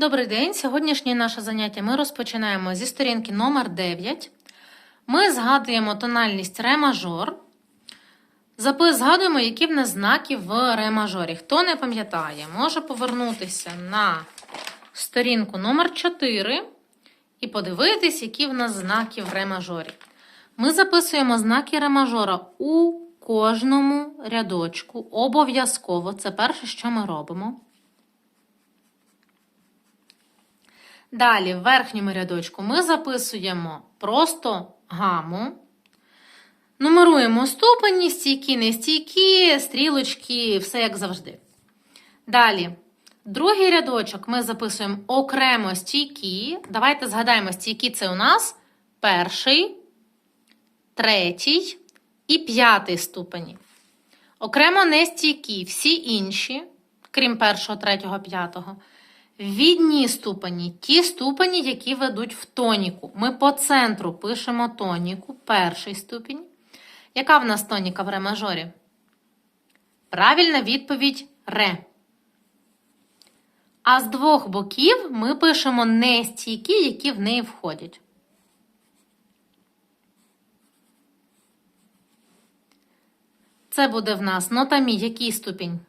Добрий день. Сьогоднішнє наше заняття ми розпочинаємо зі сторінки номер 9. Ми згадуємо тональність ре мажор. Згадуємо, які в нас знаки в ре мажорі. Хто не пам'ятає, може повернутися на сторінку номер 4 і подивитись, які в нас знаки в ре мажорі. Ми записуємо знаки ре мажора у кожному рядочку. Обов'язково. Це перше, що ми робимо. Далі, в верхньому рядочку ми записуємо просто гаму. Нумеруємо ступені, стійкі, нестійкі, стрілочки, все як завжди. Далі, другий рядочок ми записуємо окремо стійкі. Давайте згадаємо, стійкі це у нас перший, третій і п'ятий ступені. Окремо нестійкі, всі інші, крім першого, третього, п'ятого. Відні ступені, ті ступені, які ведуть в тоніку. Ми по центру пишемо тоніку, перший ступінь. Яка в нас тоніка в ре мажорі? Правильна відповідь ре. А з двох боків ми пишемо не стійкі, які в неї входять. Це буде в нас нота мі, який ступінь?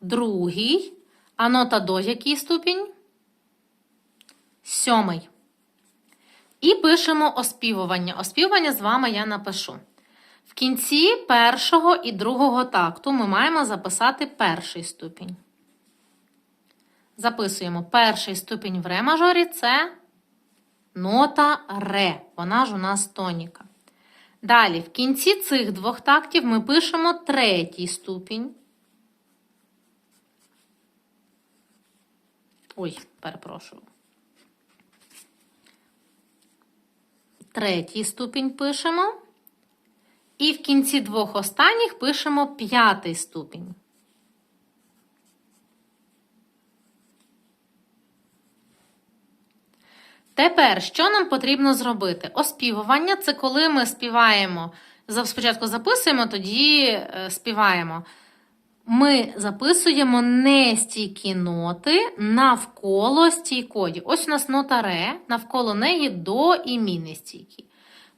Другий. А нота до який ступінь? Сьомий. І пишемо оспівування. Оспівування з вами я напишу. В кінці першого і другого такту ми маємо записати перший ступінь. Записуємо перший ступінь в ре мажорі це нота ре. Вона ж у нас тоніка. Далі, в кінці цих двох тактів ми пишемо третій ступінь. Ой, перепрошую. Третій ступінь пишемо. І в кінці двох останніх пишемо п'ятий ступінь. Тепер, що нам потрібно зробити? Оспівування це коли ми співаємо. Спочатку записуємо, тоді е, співаємо ми записуємо нестійкі ноти навколо стійкої. Ось у нас нота ре, навколо неї до і мі нестійкі.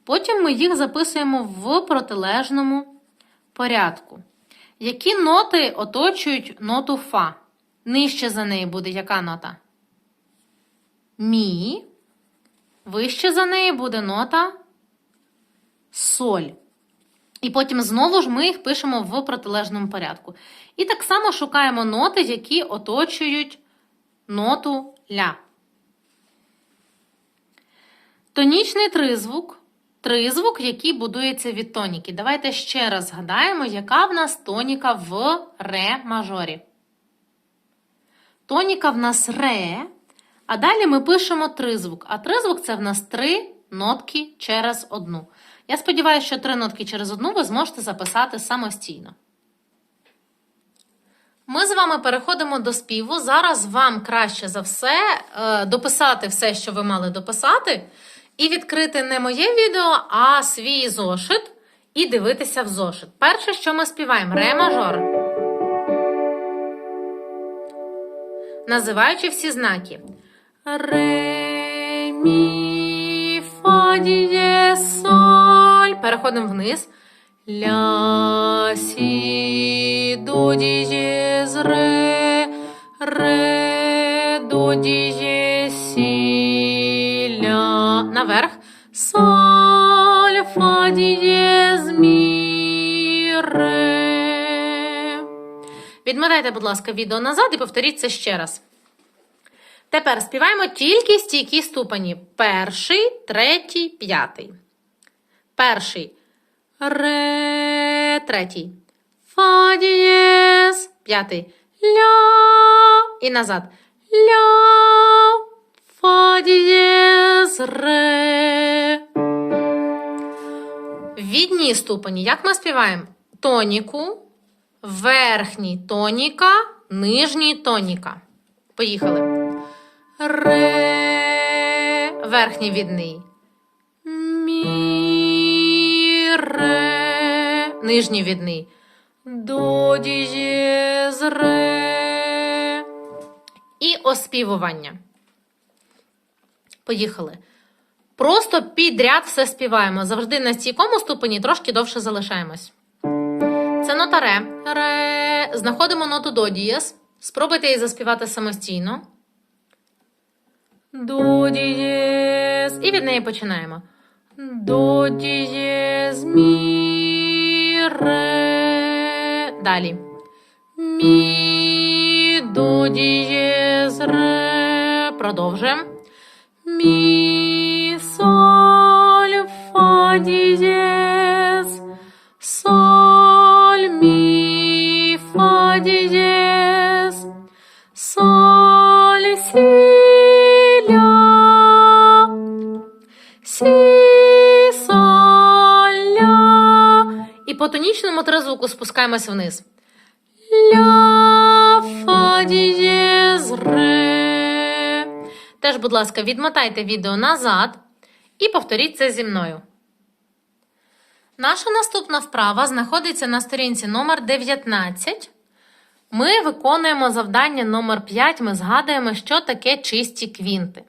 Потім ми їх записуємо в протилежному порядку. Які ноти оточують ноту Фа? Нижче за неї буде яка нота? Мі. Вище за неї буде нота Соль. І потім знову ж ми їх пишемо в протилежному порядку. І так само шукаємо ноти, які оточують ноту ля. Тонічний тризвук. Тризвук, який будується від тоніки. Давайте ще раз згадаємо, яка в нас тоніка в ре мажорі. Тоніка в нас ре. А далі ми пишемо тризвук. А тризвук це в нас три нотки через одну. Я сподіваюся, що три нотки через одну ви зможете записати самостійно. Ми з вами переходимо до співу. Зараз вам краще за все е, дописати все, що ви мали дописати, і відкрити не моє відео, а свій зошит, і дивитися в зошит. Перше, що ми співаємо ре мажор. Називаючи всі знаки. Ре, мі, фа, діє, соль. Переходимо вниз. Ля, сі, до, дієз, ре, ре, до, дієз, сі. Наверх. Соль, фа, дієз, мі, ре. Відмотайте, будь ласка, відео назад і повторіть це ще раз. Тепер співаємо тільки стійкі ступені. Перший, третій, п'ятий. Перший. Ре, третій. Фа дієс. П'ятий. Ля. І назад. Ля. Фа дієс. Ре. Відні ступені. Як ми співаємо? Тоніку. Верхній тоніка. Нижній тоніка. Поїхали. Ре. Верхній відний. Мі. Ре. Нижній відний. До ре. оспівування. Поїхали. Просто підряд все співаємо. Завжди на стійкому ступені трошки довше залишаємось. Це нота ре. Ре. Знаходимо ноту до дієс. Спробуйте її заспівати самостійно. До дієс. І від неї починаємо. До дієс мі ре. Далі. Мі до дієс ре. Продовжуємо. Мі соль фа дієс. Тонічному тризвуку спускаємося вниз. Ля фа дієз ре. Теж, будь ласка, відмотайте відео назад і повторіть це зі мною. Наша наступна вправа знаходиться на сторінці номер 19. Ми виконуємо завдання номер 5. Ми згадуємо, що таке чисті квінти.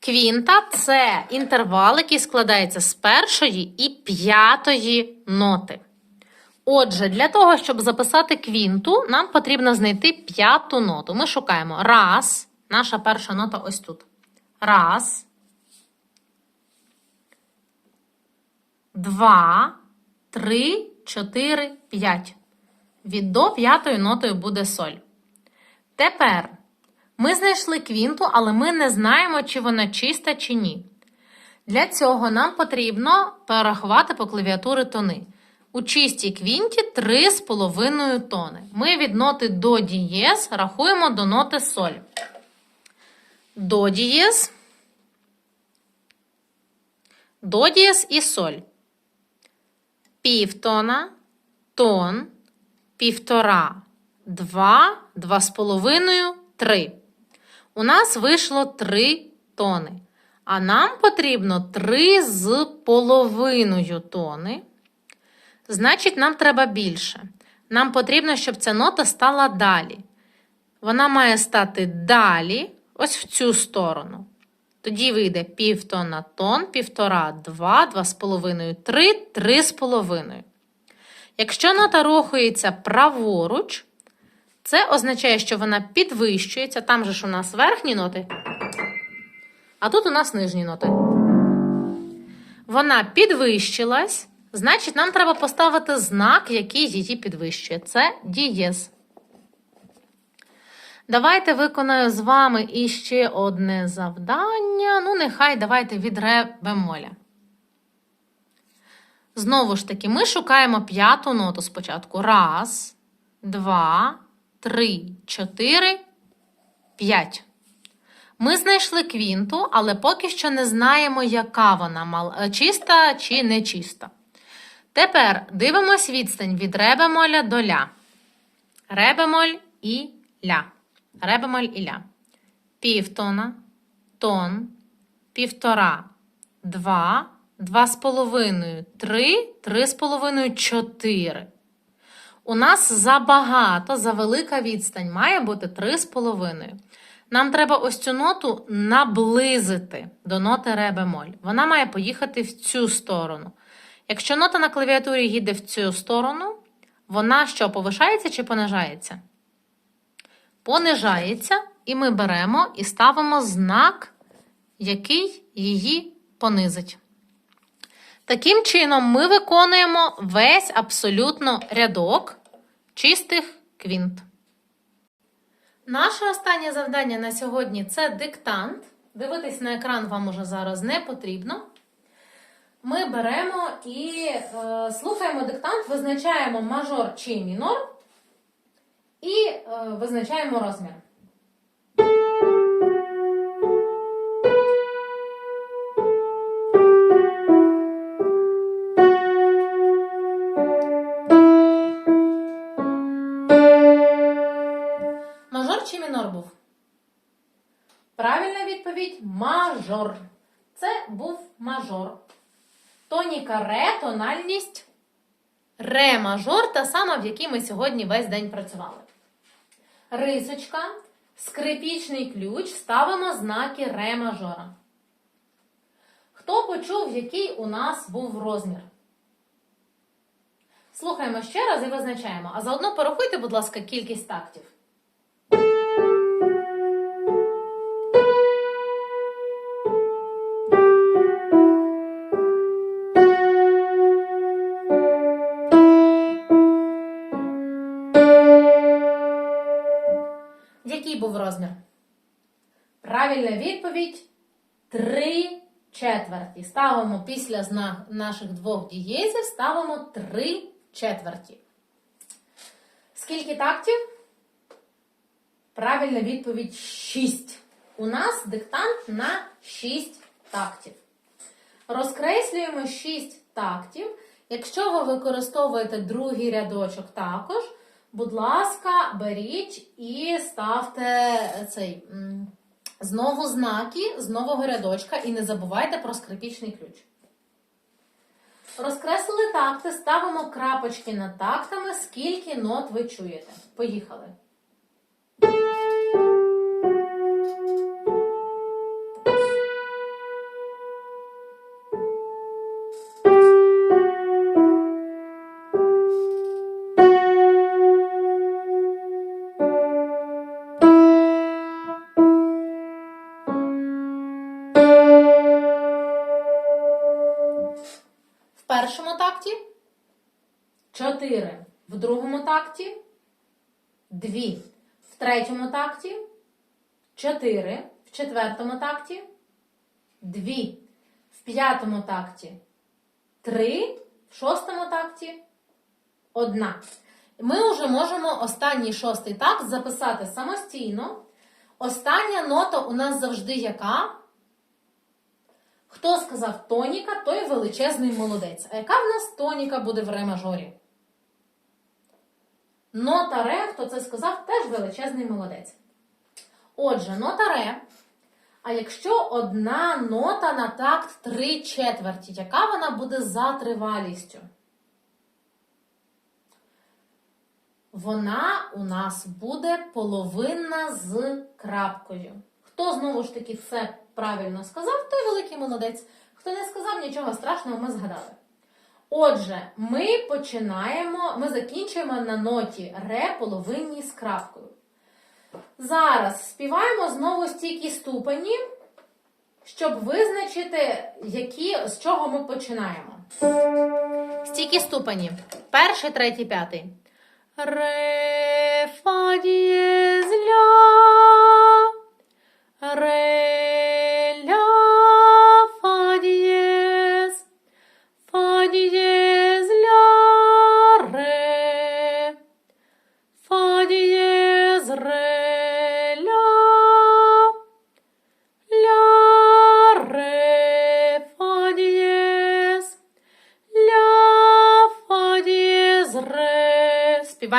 Квінта це інтервал, який складається з першої і п'ятої ноти. Отже, для того, щоб записати квінту, нам потрібно знайти п'яту ноту. Ми шукаємо раз. Наша перша нота ось тут. Раз. Два, три, чотири, п'ять. Від до п'ятої нотою буде соль. Тепер ми знайшли квінту, але ми не знаємо, чи вона чиста, чи ні. Для цього нам потрібно перерахувати по клавіатури тони. У чистій квінті 3,5 тони. Ми від ноти до дієз рахуємо до ноти соль. До дієз, до дієз і соль. Півтона, тон, півтора, два, два з половиною, три. У нас вийшло 3 тони. А нам потрібно 3 з половиною тони. Значить, нам треба більше. Нам потрібно, щоб ця нота стала далі. Вона має стати далі, ось в цю сторону. Тоді вийде півтона тон, півтора, два, два з половиною, три, три з половиною. Якщо нота рухається праворуч, це означає, що вона підвищується. Там же ж у нас верхні ноти, а тут у нас нижні ноти. Вона підвищилась, значить, нам треба поставити знак, який її підвищує. Це дієз. Давайте виконаю з вами іще одне завдання. Ну, нехай давайте від ре бемоля. Знову ж таки, ми шукаємо п'яту ноту спочатку. Раз, два, три, чотири, п'ять. Ми знайшли квінту, але поки що не знаємо, яка вона чиста чи не чиста. Тепер дивимось відстань від ре бемоля до ля. Ре бемоль і ля. Ре бемоль і ля. Півтона, тон, півтора, два, два з половиною, три, три з половиною, чотири. У нас забагато, завелика відстань має бути 3,5. Нам треба ось цю ноту наблизити до ноти ре бемоль. Вона має поїхати в цю сторону. Якщо нота на клавіатурі їде в цю сторону, вона що, повишається чи понижається? Понижається, і ми беремо і ставимо знак, який її понизить. Таким чином, ми виконуємо весь абсолютно рядок чистих квінт. Наше останнє завдання на сьогодні це диктант. Дивитись на екран вам уже зараз не потрібно. Ми беремо і е, слухаємо диктант, визначаємо мажор чи мінор і е, визначаємо розмір. Мажор чи мінор був? Правильна відповідь мажор. Це був мажор. Тоніка ре, тональність ре мажор, та сама, в якій ми сьогодні весь день працювали. Рисочка Скрипічний ключ ставимо знаки ре мажора. Хто почув, який у нас був розмір? Слухаємо ще раз і визначаємо. А заодно порахуйте, будь ласка, кількість тактів. Розмір? Правильна відповідь 3 четверті. Ставимо після наших двох дієзів, ставимо 3 четверті. Скільки тактів? Правильна відповідь 6. У нас диктант на 6 тактів. Розкреслюємо 6 тактів. Якщо ви використовуєте другий рядочок також, будь ласка, беріть і ставте цей знову знаки з нового рядочка і не забувайте про скрипічний ключ. Розкреслили такти, ставимо крапочки над тактами, скільки нот ви чуєте. Поїхали. Третьому такті 4. В четвертому такті 2. В п'ятому такті 3. В шостому такті 1. Ми вже можемо останній шостий такт записати самостійно. Остання нота у нас завжди яка? Хто сказав тоніка, той величезний молодець. А яка в нас тоніка буде в ре мажорі? Нота ре, хто це сказав, теж величезний молодець. Отже, нота ре. А якщо одна нота на такт 3 четверті, яка вона буде за тривалістю? Вона у нас буде половинна з крапкою. Хто знову ж таки все правильно сказав, той великий молодець. Хто не сказав нічого страшного, ми згадали. Отже, ми починаємо, ми закінчуємо на ноті ре половинній з крапкою. Зараз співаємо знову стійкі ступені, щоб визначити, які, з чого ми починаємо. Стійкі ступені. Перший, третій, п'ятий. Ре, фа, дієз, ля. Ре,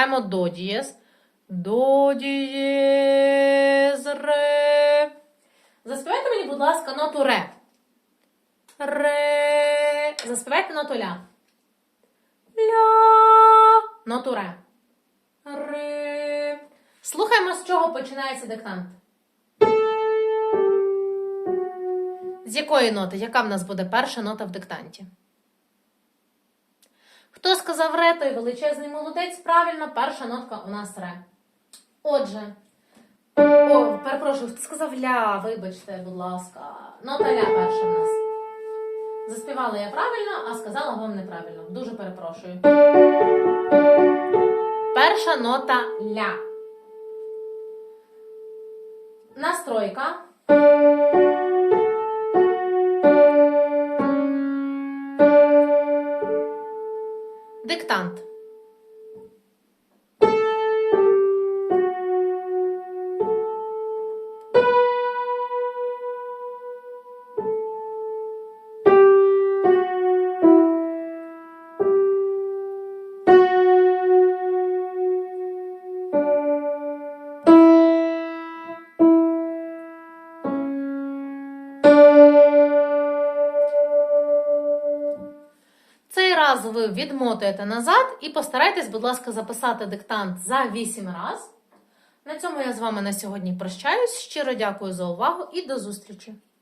ре. До дієз. До дієз, ре. Заспівайте мені, будь ласка, ноту ре. Ре. Заспівайте ноту ля. Ля. Ноту ре. Ре. Слухаємо, з чого починається диктант. З якої ноти? Яка в нас буде перша нота в диктанті? Хто сказав ре, той величезний молодець. Правильно, перша нотка у нас ре. Отже, о, перепрошую, хто сказав ля, вибачте, будь ласка. Нота ля перша в нас. Заспівала я правильно, а сказала вам неправильно. Дуже перепрошую. Перша нота ля. Настройка. Диктант. Ви відмотуєте назад і постарайтесь, будь ласка, записати диктант за 8 раз. На цьому я з вами на сьогодні прощаюсь. Щиро дякую за увагу і до зустрічі!